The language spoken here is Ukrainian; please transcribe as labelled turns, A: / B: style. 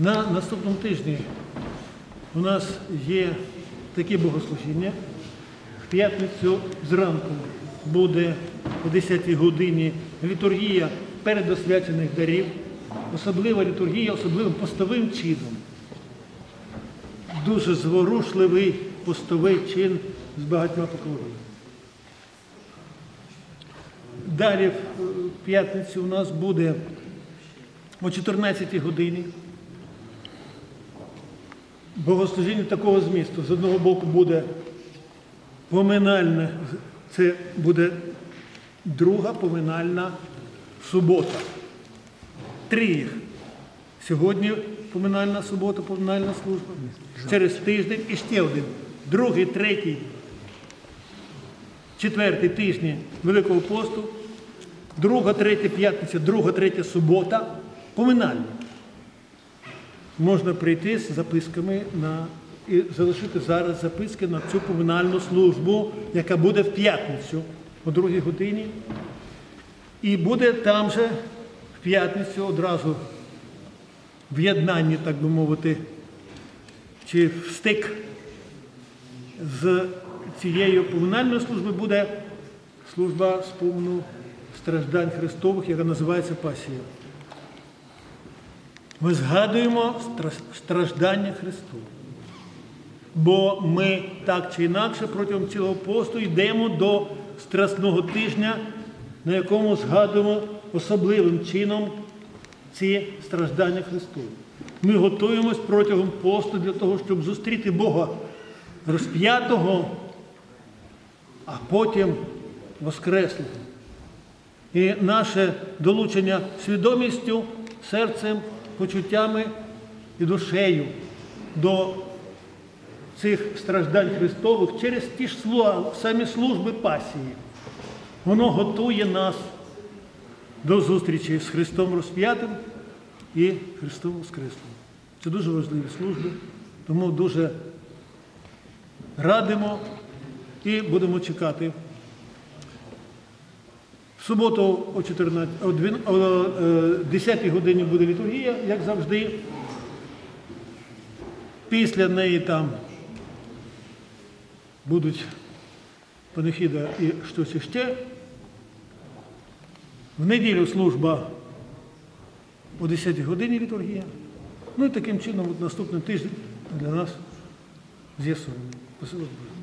A: На наступному тижні у нас є такі богослужіння. В п'ятницю зранку буде о 10-й годині літургія передосвячених дарів, особлива літургія, особливим постовим чином. Дуже зворушливий постовий чин з багатьма поклонами. Далі в п'ятницю у нас буде о 14-й годині богослужіння такого змісту. З одного боку буде поминальне, це буде друга поминальна субота. Три їх. Сьогодні поминальна субота, поминальна служба. Через тиждень і ще один. Другий, третій, четвертий тижні Великого посту. Друга, третя п'ятниця, друга, третя субота. Поминальні можна прийти з записками на і залишити зараз записки на цю поминальну службу, яка буде в п'ятницю о другій годині. І буде там же в п'ятницю одразу в єднанні, так би мовити, чи в стик з цією поминальною службою буде служба сповну страждань Христових, яка називається Пасія. Ми згадуємо страждання Христове. Бо ми так чи інакше протягом цілого посту йдемо до Страсного тижня, на якому згадуємо особливим чином ці страждання Христові. Ми готуємось протягом посту для того, щоб зустріти Бога розп'ятого, а потім Воскреслого. І наше долучення свідомістю, серцем, почуттями і душею до цих страждань Христових через ті ж самі служби пасії. Воно готує нас до зустрічі з Христом розп'ятим і Христом Воскреслим. Це дуже важливі служби, тому дуже радимо і будемо чекати суботу о 14, о двін- о, е, 10 годині буде літургія, як завжди. Після неї там будуть панихіда і щось іще. В неділю служба о 10 годині літургія. Ну і таким чином от наступний тиждень для нас. Спасибо. Боже.